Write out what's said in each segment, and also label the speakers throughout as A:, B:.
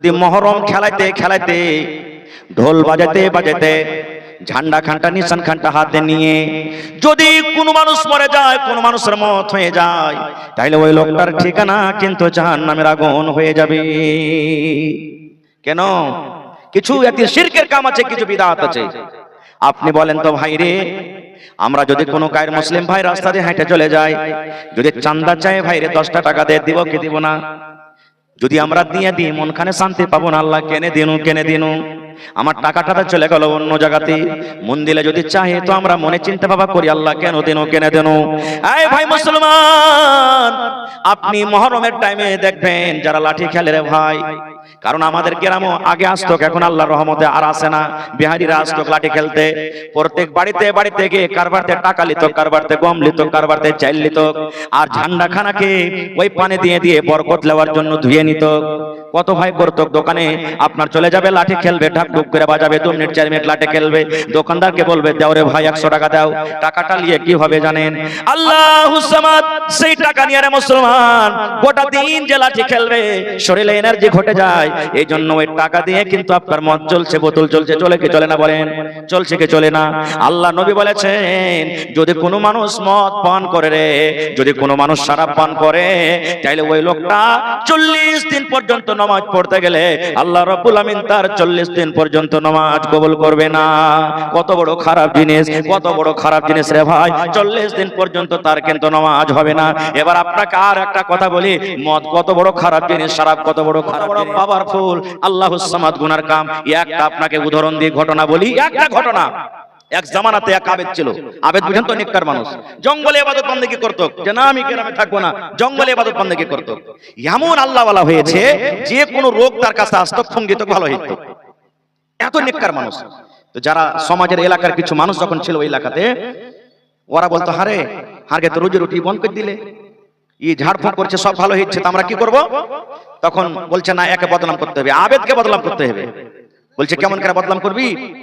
A: যদি মহরম খেলাইতে খেলাইতে, ঢোল বাজাতে বাজাতে ঝান্ডা খানটা, নিশান খানটা হাতে নিয়ে, যদি কোনো মানুষ মরে যায়, কোনো মানুষের মত হয়ে যায় তাহলে ওই লোকটার ঠিকানা কিন্তু জাহান নামের আগুন হয়ে যাবে। কেন? কিছু একটি শিরকের কাম আছে, কিছু বিদাত আছে। আপনি বলেন তো, ভাই রে, আমরা যদি কোনো কায়ের মুসলিম ভাই রাস্তা দিয়ে হেঁটে চলে যাই, যদি চান্দা চায়, ভাই রে, দশটা টাকা দিয়ে দিব কি দিব না? যদি আমরা দিয়ে দিই, মনখানে শান্তি পাবো না, আল্লাহ কেনে দিনু কেনে দিনু। আমার টাকাটা চলে গেল অন্য জায়গাতে। মন দিলে যদি চাহে, তো আমরা মনে চিন্তা ভাবা করি, আল্লাহ কেন দেন, কেনে দেন। এই ভাই মুসলমান, আপনি মহরমের টাইমে দেখবেন যারা লাঠি খেলে রে ভাই। কারণ আমাদের গ্রামও আগে আসতো এখন আল্লাহর রহমতে আর আসে না। বিহারিরা আসতো লাঠি খেলতে। প্রত্যেক বাড়িতে বাড়িতে গিয়ে কারবারতে টাকা লিত কারবারতে গম লিত কারবারতে চাইল লিত। আর ঝান্ডা খানাকে ওই পানি দিয়ে দিয়ে বরকত নেওয়ার জন্য ধুয়ে নিত। কত ভাই করতো দোকানে আপনার চলে যাবে লাঠি খেলবে ঢাক ঢুক করে বাজাবে দু মিনিট চার মিনিট লাঠি খেলবে। দোকানদারকে বলবে দাও রে ভাই একশো টাকা দাও। টাকাটা নিয়ে কি হবে জানেন? আল্লাহ সেই টাকা নিয়ে মুসলমান গোটা দিন যে লাঠি খেলবে শরীরে এনার্জি ঘটে যায়। এই জন্য ওই টাকা দিয়ে কিন্তু আপনার মদ চলছে, বোতল চলছে, চলে কি চলে না বলেন? চলছে কি চলে না? আল্লাহ নবী বলেছেন, যদি কোনো মানুষ মদ পান করে রে, যদি কোনো মানুষ সারাপ পান করে, তাইলে ওই লোকটা চল্লিশ দিন পর্যন্ত নামাজ পড়তে গেলে আল্লাহ রব্বুল আমিন তার চল্লিশ দিন পর্যন্ত নামাজ কবুল করবে না। কত বড় খারাপ জিনিস, কত বড় খারাপ জিনিস রে ভাই, চল্লিশ দিন পর্যন্ত তার কিন্তু নামাজ হবে না। এবার আপনাকে আর একটা কথা বলি, মদ কত বড় খারাপ জিনিস সারাপ কত বড় খারাপ পাওয়ারফুল আল্লাহ সামাদ গুনার কাম। একটা আপনাকে উদাহরণ দিয়ে ঘটনা বলি, একটা ঘটনা। এক জামানাতে এক আবেদ ছিল। আবেদ বুঝেন তো নিকার মানুষ। জঙ্গলে এবাদত বন্দেগি করতো। যে না, আমি গ্রামে থাকব না। জঙ্গলে এবাদত বন্দেগি করতো। এমন আল্লাহ ওয়ালা হয়েছে, যে কোনো রোগ তার কাছে আসতো সংগীত ভালো হইতো। এত নিকার মানুষ। তো যারা সমাজের এলাকার কিছু মানুষ যখন ছিল ওই এলাকাতে, ওরা বলতো, হারে, হারকে তো রুজি রুটি বন্ধ করে দিলে। ই ঝাড়ফুঁক করছে, সব ভালো হচ্ছে, তো আমরা কি করব? তখন বলছে, না, একে বদনাম করতে হবে, আবেদকে বদনাম করতে হবে। বলছে, কেমন করে বদনাম করবি?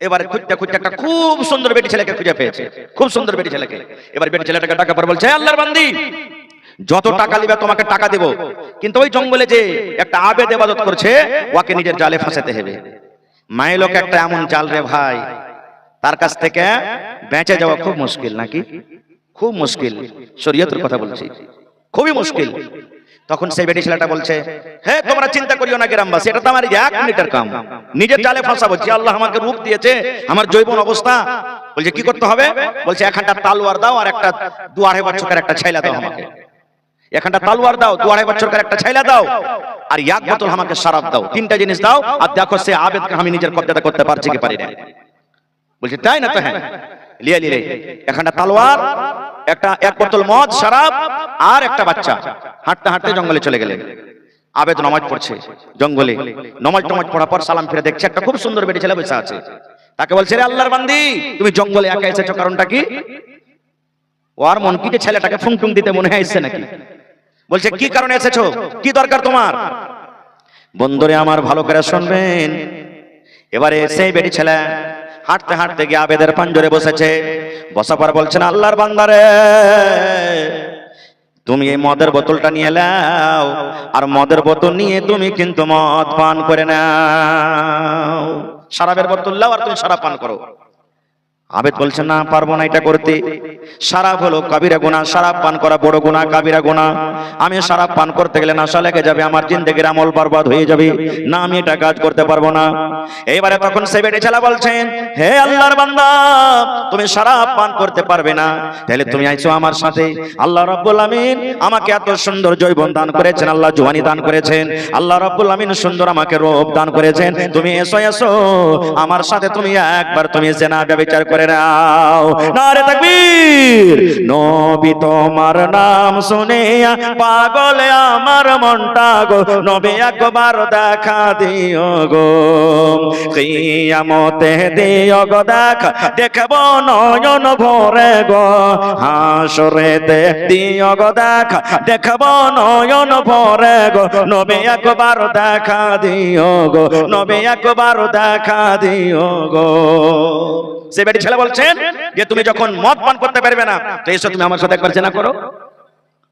A: এবারে খুঁজতে খুঁজতে একটা খুব সুন্দর বেটি ছেলেকে খুঁজে পেয়েছে, খুব সুন্দর বেটি ছেলেকে। এবার বেটি ছেলেটাকে টাকা পর বলছে, "হে আল্লাহর বান্দি, যত টাকা নিবে তোমাকে টাকা দেব। কিন্তু ওই জঙ্গলে যে একটা আবেদ ইবাদত করছে, ওকে নিজের জালে ফাঁসাতে হবে। মাই লোক একটা এমন জাল রে ভাই, তার কাছ থেকে বেঁচে যাওয়া খুব মুশকিল, নাকি? খুব মুশকিল, শরীয়তের কথা বলছি। খুবই মুশকিল। তখন সেই বেটি ছেলেটা বলছে হ্যাঁ তোমরা চিন্তা করিও না গ্রামবাসী, এটা তো আমার এক মিনিটের কাম। নিজের চালে ফাঁসাবো যে আল্লাহ আমাকে রূপ দিয়েছে, আমার জৈবন অবস্থা। বলছে, কি করতে হবে? বলছে এখানটা তালোয়ার দাও আর একটা দু আড়াই বছরের একটা ছাইলা দাও আমাকে। এখানটা তালোয়ার দাও, দু আড়াই বছরকার একটা ছাইলা দাও আর এক বোতল আমাকে সারাপ দাও। তিনটা জিনিস দাও আর দেখো সে আবেদকে আমি নিজের কব্জাতে করতে পারছি কি পারি না। বলছে, তাই না তো হ্যাঁ? লিয়ে লিয়ে এখানটা তালোয়ার, একটা এক বোতল মদ সারাপ আর একটা বাচ্চা। হাঁটতে হাঁটতে জঙ্গলে চলে গেলেন আবেদ নমাজ পড়ছে জঙ্গলে। নমাজ টমাজ পড়ার পর সালাম ফিরে দেখছে একটা খুব সুন্দর বেটি ছেলে বসে আছে। তাকে বলছে, রে আল্লাহর বান্দি, তুমি জঙ্গলে একা এসেছ কারণটা কি? ওর মন কি যে ছেলেটাকে ফুং ফুং দিতে মনে হয় এসছে নাকি? বলছে, কি কারণে এসেছ? কি দরকার তোমার? বন্ধুরে, আমার ভালো করে শুনবেন। এবারে সেই বেটি ছেলে হাঁটতে হাঁটতে গিয়ে আবেদের পাঞ্জরে বসেছে। বসা পর বলছেন, আল্লাহর বান্দারে, তুমি এই মদের বোতলটা নিয়ে নাও, আর মদের বোতল নিয়ে তুমি কিন্তু মদ পান করে নাও। শরাবের বোতল লাও আর তুমি সারা পান করো। আবেদ বলছে না, পারব না এটা করতে। সারাপ হলো কাবিরা গুণা সারাপ পান করা বড় গুণা কাবিরা গুণা আমি সারাপ পান করতে গেলে নাশা লেগে যাবে, আমার জিন্দগির আমল বরবাদ হয়ে যাবে। না, আমি এটা কাজ করতে পারব না। এইবারে তখন সে বেটে ছেলা বলছেন, হে আল্লাহর বান্দা, তুমি সারাপ পান করতে পারবে না। তাহলে তুমি আইছো আমার সাথে। আল্লাহ রব্বুল আমিন আমাকে এত সুন্দর জৈবন দান করেছেন, আল্লাহ জোয়ানি দান করেছেন। আল্লাহ রব্বুল আমিন সুন্দর আমাকে রূপ দান করেছেন। তুমি এসো এসো। আমার সাথে তুমি একবার তুমি জেনা ব্যবচার করে নাও। নারে তাকবীর। নবী তোমার নাম শুনে পাগল আমার মনটা গো। নবী একবার দেখা দিও গো। কিয়ামতে দিও গো দেখা। দেখব নয়ন ভরে গো। হাসরেতে দিও গো দেখা। দেখব নয়ন ভরে গো। নবী একবার দেখা দিও গো। নবী একবার দেখা দিও গো। সে বেটি ছেলে বলছেন যে তুমি যখন মদ পান করতে পারবে না, তো এসো তুমি আমার সাথে একবার জেনা করো।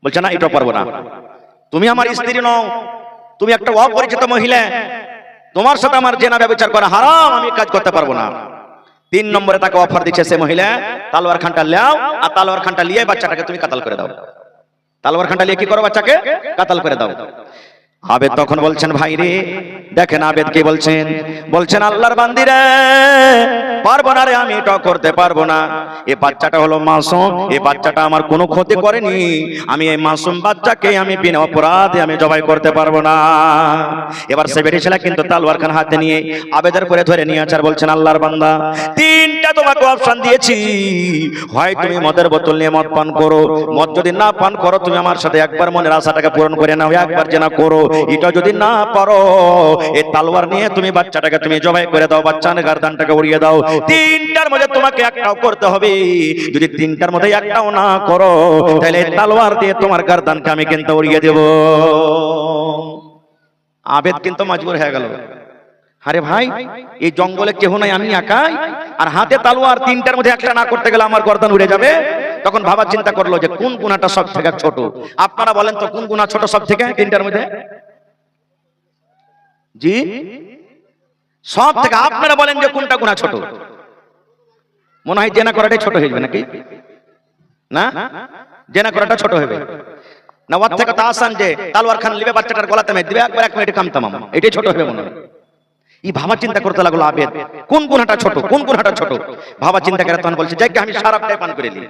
A: বলছে, না এটা পারব না। তুমি আমার স্ত্রী নও, তুমি একটা অপরিচিত মহিলা। তোমার সাথে আমার জেনা ব্যবচার করা হারাম, আমি কাজ করতে পারব না। তিন নম্বরে তাকে অফার দিচ্ছে সে মহিলা, তালোয়ার খানটা লাও আর তালোয়ার খানটা লিয়ে বাচ্চাটাকে তুমি কাতাল করে দাও। তালোয়ার খানটা নিয়ে কি করো বাচ্চাকে? কাতাল করে দাও। আবেদ তখন বলছেন ভাই রে দেখেন আবেদ কি বলছেন? বলছেন আল্লাহর বান্দিরে পারব না রে আমি এটা করতে পারব না। এ বাচ্চাটা হলো মাসুম এই বাচ্চাটা আমার কোনো ক্ষতি করেনি। আমি এই মাসুম বাচ্চাকে আমি বিনা অপরাধে আমি জবাই করতে পারব না। এবার সে বেরিয়েছিল কিন্তু তালোয়ার খান হাতে নিয়ে আবেদের করে ধরে নিয়ে আচার বলছেন আল্লাহর বান্দা তিনটা তোমাকে অপশন দিয়েছি। হয় তুমি মদের বোতল নিয়ে মদ পান করো মদ যদি না পান করো তুমি আমার সাথে একবার মনের আশাটাকে পূরণ করে নাও একবার যে না করো। এটা যদি না পারো এই তালোয়ার নিয়ে তুমি বাচ্চাটাকে তুমি জবাই করে দাও বাচ্চার গার্দানটাকে উড়িয়ে দাও। তিনটার মধ্যে তোমাকে একটাও করতে হবে। যদি তিনটার মধ্যে একটাও না করো তাহলে এই তালোয়ার দিয়ে তোমার গার্দানকে আমি কিন্তু উড়িয়ে দেব। আবেদ কিন্তু মজবুর হয়ে গেল। আরে ভাই এই জঙ্গলে কেহ নাই আমি একাই। আর হাতে তালোয়ার তিনটার মধ্যে একটা না করতে গেলে আমার গর্দান উড়ে যাবে। তখন ভাবার চিন্তা করল যে কোন গুণাটা সব থেকে ছোট? আপনারা বলেন তো কোন গুণা ছোট সব থেকে তিনটার মধ্যে? জি? সব থেকে আপনারা বলেন যে কোনটা গুণা ছোট। মনে হয় জেনা করাটাই ছোট হয়ে যাবে নাকি? না? জেনা করাটা ছোট হবে না ওর থেকে তা আসান যে তালোয়ার খান লিবে বাচ্চাটার গলাতে মেয়ে দিবে একবার এক মিনিটে কামতাম এটাই ছোট হবে মনে হয়। এই ভাবা চিন্তা করতে লাগল আবেদ। কোন গুণাটা ছোট? কোন গুণাটা ছোট? ভাবা চিন্তা করে তখন বলছে যাই আমি সারাপটাই পান করে নিই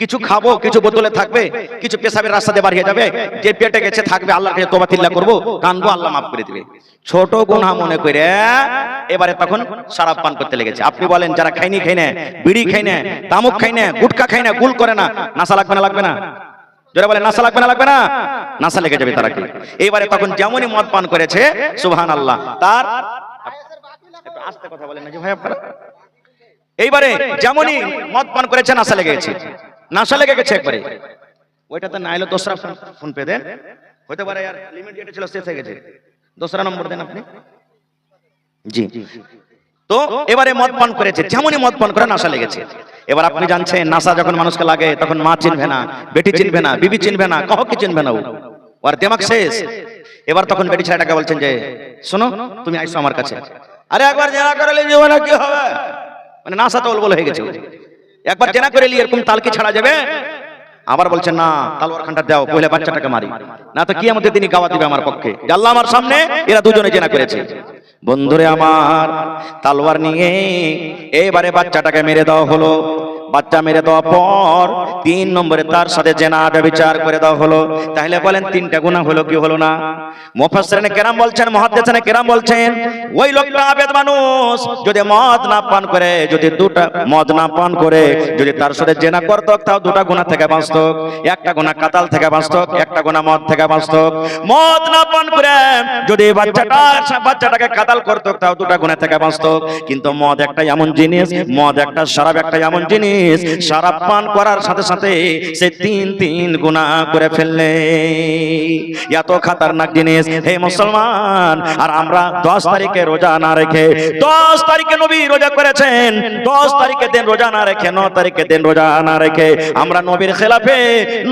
A: কিছু খাব, কিছু বোতলে থাকবে, কিছু পেশাবের রাস্তা দিয়ে বাড়িয়ে যাবে, যে পেটে গেছে থাকবে, আল্লাহর কাছে তোবা তিল্লা করব, কানবো, আল্লাহ মাফ করে দিবে। ছোট গুণা মনে করে এবারে তখন সারাপ পান করতে লেগেছে। আপনি বলেন, যারা খাইনি খাই না, বিড়ি খাই না, তামুক খাই না, গুটকা খাই না, গুল করে না, নাসা লাগবে না লাগবে না? যারা বলে নাসা লাগবে না লাগবে না? নাসা লেগে যাবে তারা কি? এইবারে তখন যেমনই মদ পান করেছে সুবহান আল্লাহ তার আস্তে কথা বলেন না যে ভাই আপনারা। এইবারে যেমনই মদ পান করেছে, নাসা লেগে গেছে। নাসা লেগে গেছে একবারে। ওইটাতে না এলো দোসরা ফোন পে দেন। হতে পারে আর লিমিট যেটা ছিল, শেষ হয়ে গেছে। দোসরা নম্বর দেন আপনি। জি। তো এবারে মদ পান করেছে। যেমনই মদ পান করে নাসা লেগেছে। এবার আপনি জানছেন, নাসা যখন মানুষকে লাগে, তখন মা চিনবে না, বেটি চিনবে না, বিবি চিনবে না, কাউকে চিনবে না ও? ওর দেমাগ শেষ। এবার তখন বেটি ছেলেটাকে বলছেন যে, শোনো, তুমি আইসো আমার কাছে। আরে একবার জেনা করে নিয়ে যাব কি হবে? মানে নাসা তো বল হয়ে গেছে। একবার জেনা করে নিয়ে এরকম তালকি ছাড়া যাবে? আবার বলছেন না তালোয়ার খানটা দাও পহলে বাচ্চাটাকে মারি। না তো কি আমাদের তিনি গাওয়া দিবে আমার পক্ষে। যে আল্লাহ আমার সামনে এরা দুজনে জেনা করেছে। বন্ধুরে আমার তালোয়ার নিয়ে এবারে বাচ্চাটাকে মেরে দেওয়া হলো। বাচ্চা মেরে দেওয়ার পর তিন নম্বরে তার সাথে জেনা বিচার করে দেওয়া হলো। তাহলে বলেন তিনটা গুণা হলো কি হলো না? মুফাসসিরিনে কেরাম বলছেন, মুহাদ্দিসিনে কেরাম বলছেন, ওই লোকটা আবেদ মানুষ, যদি মদ না পান করে, যদি দুটা মদ না পান করে, যদি তার সাথে জেনা করত, তাও দুটা গুণা থেকে বাঁচত। একটা গুণা কাতাল থেকে বাঁচত, একটা গুণা মদ থেকে বাঁচত। মদ না পান করে, যদি বাচ্চাটা, বাচ্চাটাকে কাতাল করত, তাও দুটা গুণা থেকে বাঁচত। কিন্তু মদ একটা এমন জিনিস, মদ একটা, শরাব একটা এমন জিনিস শরাব পান করার সাথে সাথে সে তিন তিন গুণা করে ফেললে। এত খাতারনাক জিনিস। হে মুসলমান আর আমরা দশ তারিখে রোজা না রেখে দশ তারিখে নবী রোজা করেছেন। দশ তারিখে দিন রোজা না রেখে ন তারিখে দিন রোজা না রেখে আমরা নবীর খেলাফে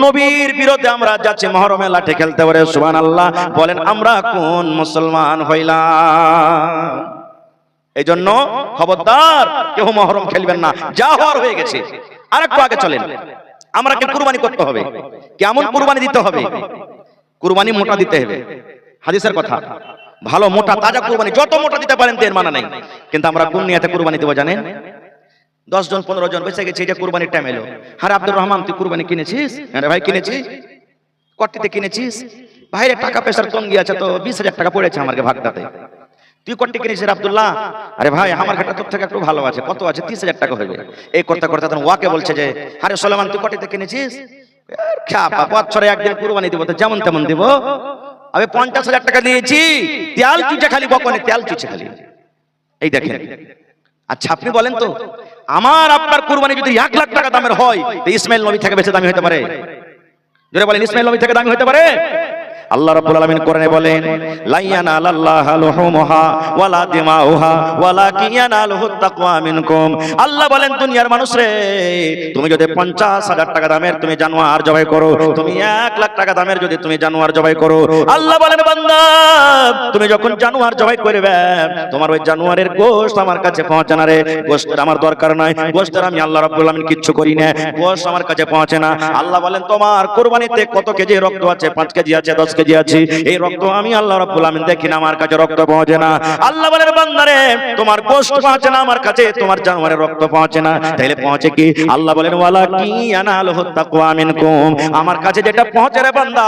A: নবীর বিরুদ্ধে আমরা যাচ্ছি মহরমে লাঠি খেলতে পারে সুবান আল্লাহ বলেন আমরা কোন মুসলমান হইলাম? এই জন্য খবরদার কেউ মহরম খেলবেন না। যা হওয়ার হয়ে গেছে। আর একটু আগে চলেন। আমরা কি কুরবানি করতে হবে। কেমন কুরবানি দিতে হবে? কুরবানি মোটা দিতে হবে। হাদিসের কথা। ভালো মোটা তাজা কুরবানি। যত মোটা দিতে পারেন তের মানা নাই। কিন্তু আমরা কোন নিয়াতে কুরবানি দেবো জানেন? দশ জন পনেরো জন বেঁচে গেছে এটা কুরবানির টাইম এলো। আরে আব্দুর রহমান তুই কুরবানি কিনেছিস? আরে ভাই কিনেছি কট্টিতে কিনেছিস? ভাইরে টাকা পয়সার তঙ্গি আছে তো বিশ হাজার টাকা পড়েছে আমাকে ভাগটাতে তুই কট্টি কিনেছিস আব্দুল্লাহ? আরে ভাই, আমার ঘাটটা তোর থেকে একটু ভালো আছে। কত আছে? তিরিশ হাজার টাকা হবে এই করতে করতে তখন ওয়াকে বলছে যে, আরে সোলেমান, তুই কটিতে কিনেছিস খ্যাপা, বছরে একদিন কুরবানি দিব, তো যেমন তেমন দিব। আমি পঞ্চাশ হাজার টাকা দিয়েছি, তেল চুচে খালি, বকনে, তেল চুচে খালি। এই দেখেন। আচ্ছা আপনি বলেন তো, আমার আপনার কুরবানি যদি এক লাখ টাকা দামের হয়, তো ইসমাইল নবী থেকে বেশি দামি হতে পারে? জোরে বলেন, ইসমাইল নবী থেকে দামি হতে পারে? আল্লাহ রাব্বুল আলামিন কোরআনে বলেন, লাইয়ানা আল্লাহ লুহুমুহা ওয়ালা দিমাউহা ওয়ালাকিন ইয়ানালুহু তাকওয়া মিনকুম। আল্লাহ বলেন, দুনিয়ার মানুষ রে, তুমি যদি 50000 টাকা দামের তুমি জানোয়ার জবাই করো, তুমি 1 লাখ টাকা দামের যদি তুমি জানোয়ার জবাই করো। আল্লাহ বলেন, বান্দা, তুমি যখন জানোয়ার জবাই করবে, তোমার ওই জানোয়ারের গোশত আমার কাছে পৌঁছে না রে। গোশতের আমার দরকার নাই, গোশতের আমি আল্লাহ রাব্বুল আলামিন কিচ্ছু করি না, গোশত আমার কাছে পৌঁছে না। আল্লাহ বলেন, তোমার কুরবানিতে কত কেজি রক্ত আছে? 5 কেজি আছে 10 কেজি আছে, এই রক্ত আমি আল্লাহ রাব্বুল আলামিন দেখি না আমার কাছে রক্ত পৌঁছে না। আল্লাহ বলেন, বান্দারে, তোমার গোশত পৌঁছে না, আমার কাছে তোমার জানোয়ারের রক্ত পৌঁছে না। তাইলে পৌঁছে কি? আল্লাহ বলেন, ওয়ালা কি আনালহু তাকওয়া মিনকুম? আমার কাছে যেটা পৌঁছে রে বান্দা,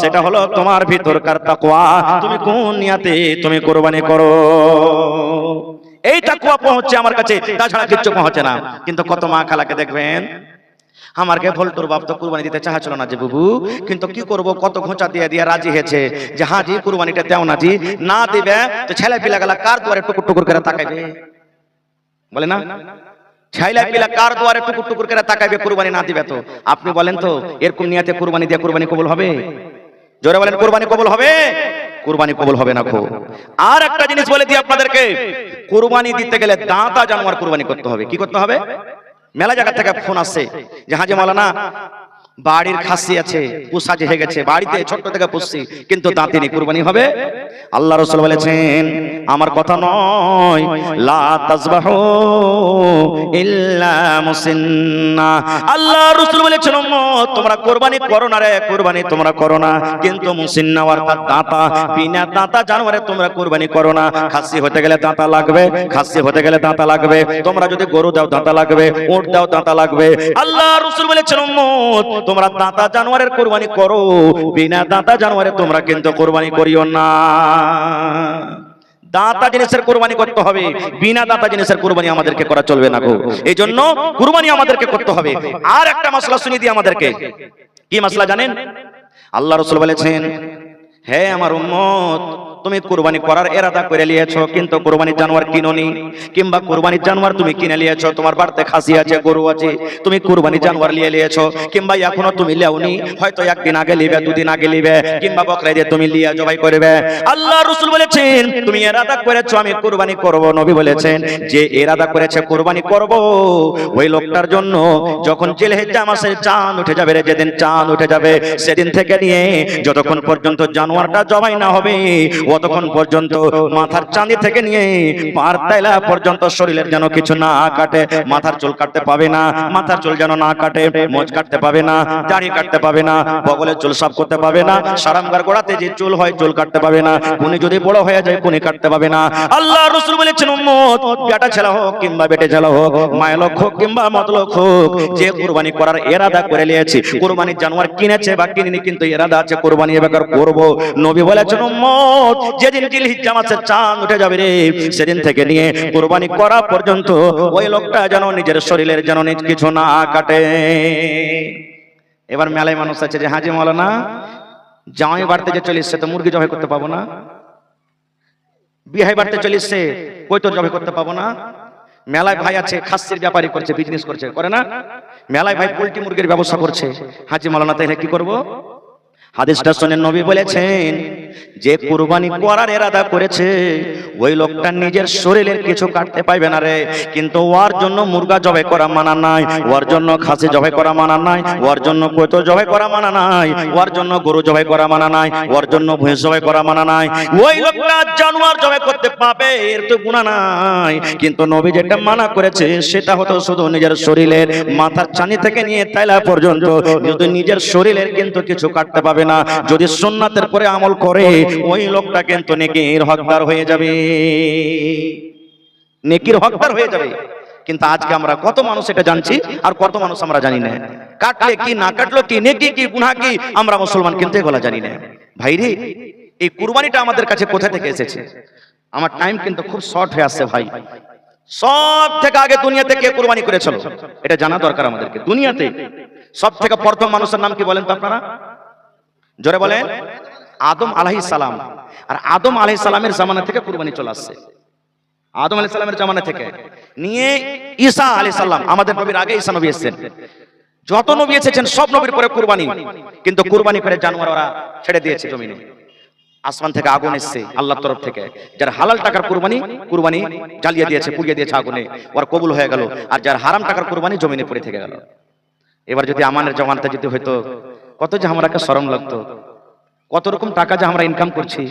A: সেটা হলো তোমার ভিতরকার তাকওয়া। তুমি কোন নিয়াতে তুমি কুরবানি করো? এই তাকওয়া পৌঁছে আমার কাছে, তাছাড়া কিচ্ছু পৌঁছে না। কিন্তু কত মা খালাকে দেখবেন? আমারকে ভোল্টুর বাপ তো কুরবানি দিতে চাহাছিল না যে বুবু? কিন্তু কি করব? কত ঘোঁচা দিয়ে দিয়ে রাজি হয়েছে যে হ্যাঁ জি কুরবানিটা দেও না জি। না দিবে তো ছেলে পিলা গেলা কার দুয়ারে টুকুর টুকুর করে তাকাইবে? বলে না? ছেলে পিলা কার দুয়ারে টুকুর টুকুর করে তাকাইবে কুরবানি না দিবে তো? আপনি বলেন তো এরকম নিয়াতে কুরবানি দিয়ে কুরবানি কবুল হবে? জোরে বলেন কুরবানি কবুল হবে? কুরবানি কবুল হবে না খো আর একটা জিনিস বলে দিই আপনাদেরকে কুরবানি দিতে গেলে দাঁতা জানোয়ার কুরবানি করতে হবে। কি করতে হবে? মেলা জায়গা থেকে ফোন আসছে। যে হাজি মালানা বাড়ির খাসি আছে পুষা যে হয়ে গেছে বাড়িতে ছোট্ট থেকে পুষছি কিন্তু দাঁতিনি কুরবানি হবে? আল্লাহ রসুল বলেছেন আমার কথা নয় লা তাজবাহু ইল্লা মুসিন্না। আল্লাহ রসুল বলেছেন তোমরা কুরবানি করো না রে কুরবানি তোমরা করো না। কিন্তু মুসিন্না অর্থাৎ দাঁতা বিনা দাঁতা জানোয়ারে তোমরা কুরবানি করো না। খাসি হতে গেলে দাঁতা লাগবে খাসি হতে গেলে দাঁতা লাগবে। তোমরা যদি গরু দাও দাঁতা লাগবে উট দাও দাঁতা লাগবে। আল্লাহ রসুল বলেছেন তোমরা দাঁতা জানোয়ারের কোরবানি করো। বিনা দাঁতা জানোয়ারে তোমরা কিন্তু কোরবানি করিও না। দাঁতা জিনিসের কোরবানি করতে হবে, বিনা দাঁতা জিনিসের কোরবানি আমাদেরকে করা চলবে না গো। এই জন্য কোরবানি আমাদেরকে করতে হবে। আর একটা মশলা শুনিয়ে দিই আমাদেরকে। কি মশলা জানেন? আল্লাহ রসুল বলেছেন, হে আমার উম্মত তুমি কুরবানি করার এরাদা করে নিয়েছো, কিন্তু কুরবানির জানোয়ার কিনোনি। কিংবা কুরবানির জানোয়ার তুমি কিনে নিয়েছো, তোমার বাড়িতে খাসি আছে, গরু আছে, তুমি কুরবানির জানোয়ার নিয়ে নিয়েছো, কিংবা এখনও তুমি লেওনি, হয়তো একদিন আগে লিবে দুদিন আগে লিবে কিংবা বকরা দিয়ে তুমি লিয়া জবাই করবে। আল্লাহ রসুল বলেছেন, তুমি এরাদা করেছ, আমি কুরবানি করব। নবী বলেছেন, যে এরাদা করেছে, কুরবানি করব। ওই লোকটার জন্য যখন জিলহিজ্জা মাসের চাঁদ উঠে যাবে রে, যেদিন চাঁদ উঠে যাবে, সেদিন থেকে নিয়ে যতক্ষণ পর্যন্ত জানোয়ারটা জবাই না হবে অতক্ষণ পর্যন্ত মাথার চাঁদি থেকে নিয়ে পার তাইলা পর্যন্ত শরীরের যেন কিছু না কাটে, মাথার চুল কাটতে পাবে না, মাথার চুল যেন না কাটে, মোজ কাটতে পাবে না দাড়ি কাটতে পাবে না, বগলের চুল সাফ করতে পাবে না সারামগার গোড়াতে যে চুল হয় চুল কাটতে পাবে না কুনি যদি বড় হয়ে যায় কুনি কাটতে পাবে না। আল্লাহ রসুল বলেছেন, উম্মত, বেটা ছেলে হোক কিংবা বেটে ছেলে হোক, মায়ের লোক হোক কিংবা মতলোক হোক, যে কুরবানি করার এরাদা করে নিয়েছে, কুরবানির জানোয়ার কিনেছে বা কিনিনি কিন্তু এরাদা আছে, কুরবানি এবার করব। নবী বলেছেন, উম্মত যেদিন জিলহিজ্জা মাসের চাঁদ উঠে যাবে রে, সেদিন থেকে নিয়ে কুরবানি করা পর্যন্ত ওই লোকটা যেন নিজের শরীরের যেন কিছু না কাটে। এবার মেলায় মানুষ আছে যে, হাজি মৌলানা, জামাই বাড়তে যে চলে এসছে, তো মুরগি জবাই করতে পাবো না? বিহাই বাড়তে চলে এসছে, কই তোর জবাই করতে পাবো না? মেলায় ভাই আছে, খাসির ব্যাপারই করছে বিজনেস করছে, করে না? মেলায় ভাই পোল্ট্রি মুরগির ব্যবসা করছে, হাজি মৌলানা তাইলে কি করব? হাদিসটা শুনে নবী বলেছেন যে কুরবানি করার এরাদা করেছে ওই লোকটা নিজের শরীরের কিছু কাটতে পাইবে না রে। কিন্তু ওর জন্য মুরগা জবাই করা মানা নাই ওর জন্য খাসি জবাই করা মানা নাই ওর জন্য কৈতো জবাই করা মানা নাই ওর জন্য গরু জবাই করা মানা নাই ওর জন্য ভুঁস জবাই করা মানা নাই। ওই লোকটা জানোয়ার জবাই করতে পাবে এর তো গুণা নাই। কিন্তু নবী যেটা মানা করেছে সেটা হতো শুধু নিজের শরীরের মাথার চানি থেকে নিয়ে তাইলা পর্যন্ত। যদি নিজের শরীরের কিন্তু কিছু কাটতে পাবে না, যদি সুন্নাতের পরে আমল করে, ওই লোকটা কিন্তু নেকির হকদার হয়ে যাবে। নেকির হকদার হয়ে যাবে। কিন্তু আজকে আমরা কত মানুষ এটা জানছি, আর কত মানুষ আমরা জানি না। কাটলে কি না কাটলো, কি নেকি, কি গুনাহ কি, আমরা মুসলমান কিন্তু এগুলা জানি না। ভাই রে, এই কুরবানিটা আমাদের কাছে কোথা থেকে এসেছে? আমার টাইম কিন্তু খুব শর্ট হয়ে আসছে ভাই। সব থেকে আগে দুনিয়াতে কে কুরবানি করেছিল? এটা জানা দরকার আমাদেরকে। দুনিয়াতে সব থেকে প্রথম মানুষের নাম কি বলেন তো আপনারা? জোরে বলেন আদম আলাহি সালাম। আর আদম আলাহি সালামের জামানা থেকে কুরবানি চলে আসছে। আদম আলাইহিস সালামের জামানা থেকে। নিয়ে ঈসা আলাইহিস সালাম আমাদের নবীর আগে ঈসা নবী এসেছেন। যত নবী এসেছেন সব নবীর পরে কুরবানি। কিন্তু কুরবানি করে জানোয়ার ওরা ছেড়ে দিয়েছে জমিনে। আসমান থেকে আগুন এসছে আল্লাহর তরফ থেকে। যার হালাল টাকার কুরবানি কুরবানি জ্বালিয়ে দিয়েছে পুড়িয়ে দিয়েছে আগুনে। ওর কবুল হয়ে গেল। আর যার হারাম টাকার কুরবানি জমিনে পড়ে থেকে গেল। এবার যদি আমানের জমানতে যদি হয়তো কত যে আমাকে শরম লাগতো, কত রকম টাকা যে আমরা ইনকাম করছি,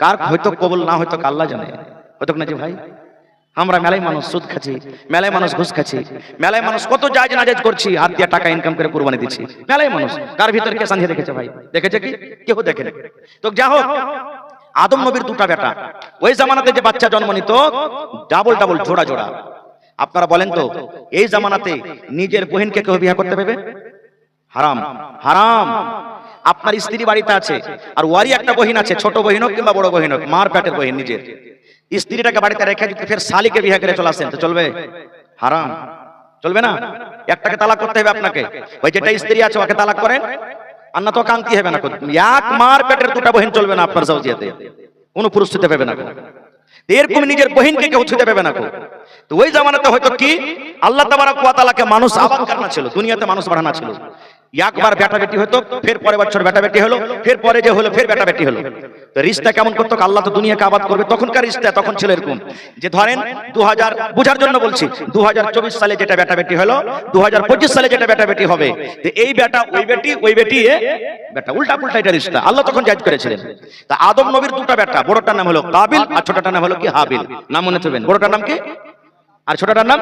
A: কার হয়তো কবল না হয়তো আল্লাহ জানে। হয়তো না যে ভাই? আমরা মেলায় মানুষ সুদ খাচ্ছি, মেলায় মানুষ ঘুষ খাচ্ছি, মেলায় মানুষ কত জায়জ নাজাজ করছি, হাত দিয়ে টাকা ইনকাম করে কুরবানি দিচ্ছি। মেলায় মানুষ, কার ভিতরে কে সান্ধিয়ে দেখেছে ভাই? দেখেছে কি? কেউ দেখে তো যা হোক, আদম নবীর দুটা বেটা, ওই জামানাতে যে বাচ্চা জন্ম নিত ডাবল ডাবল জোড়া জোড়া। আপনারা বলেন তো, এই জামানাতে নিজের বহিনকে কেউ বিয়ে করতে পারবে হারাম হারাম। আপনার স্ত্রী বাড়িতে আছে, আর ওয়ারি একটা বহিন আছে, ছোট বহিন হোক কিংবা বড় বহিন হোক, মার পেটের বহিন নিজের। স্ত্রীটাকে বাড়িতে রেখে দিতে ফের শালিকে বিয়ে করে চলে আসেন, তো চলবে? হারাম। চলবে না? একটাকে তালাক করতে হবে আপনাকে। ওই যেটা স্ত্রী আছে, ওকে তালাক করেন। আর না তো কান্তি হবে না এক মার পেটের দুটা বহিন চলবে না আপনার সৌজিয়াতে কোনো পুরুষ ছুতে পাবে না এরকম নিজের বহিনকে কেউ ছুতে পাবে না তো ওই জামানাতে হয়তো কি? আল্লাহ তাবারাক ওয়া তাআলাকে মানুষ আবাদ করানো ছিল, দুনিয়াতে মানুষ বাড়ানো ছিল। একবার বেটা বেটি হতো, ফের পরের বছর বেটা বেটি হলো, ফের পরে যে হলো, ফের বেটা বেটি হলো। তো রিস্তা কেমন করতো, আল্লাহ তো দুনিয়াকে আবাদ করবে, তখনকার রিস্তা তখন ছিল এরকম। যে ধরেন দু হাজার বুঝার জন্য বলছি দুহাজার চব্বিশ সালে যেটা বেটা বেটি হলো দু হাজার পঁচিশ সালে যেটা বেটা বেটি হবে এই বেটা, ওই বেটি ওই বেটি বেটা উল্টা পুল্টা এটা রিস্তা। আল্লাহ তখন জাজ করেছিলেন। তা আদম নবীর দুটা বেটা, বড়টার নাম হলো কাবিল আর ছোটটার নাম হলো কি হাবিল। নাম মনে থাকবেন বড়টার নাম কি? আর ছোটটার নাম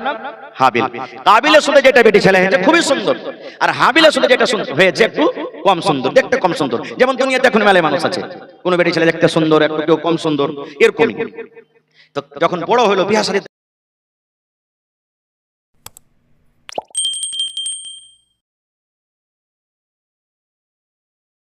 A: হাবিল। কাবিলের সাথে যেটা বেটি ছেলে হয়েছে, খুবই সুন্দর। আর হাবিলের সাথে যেটা সুন্দর হয়েছে একটু কম সুন্দর, দেখতে কম সুন্দর। যেমন তুমি এখন মেলায় মানুষ আছে। কোনো বেটি ছেলে দেখতে সুন্দর, একটু কেউ কম সুন্দর এরকম তো যখন বড় হলো বিহার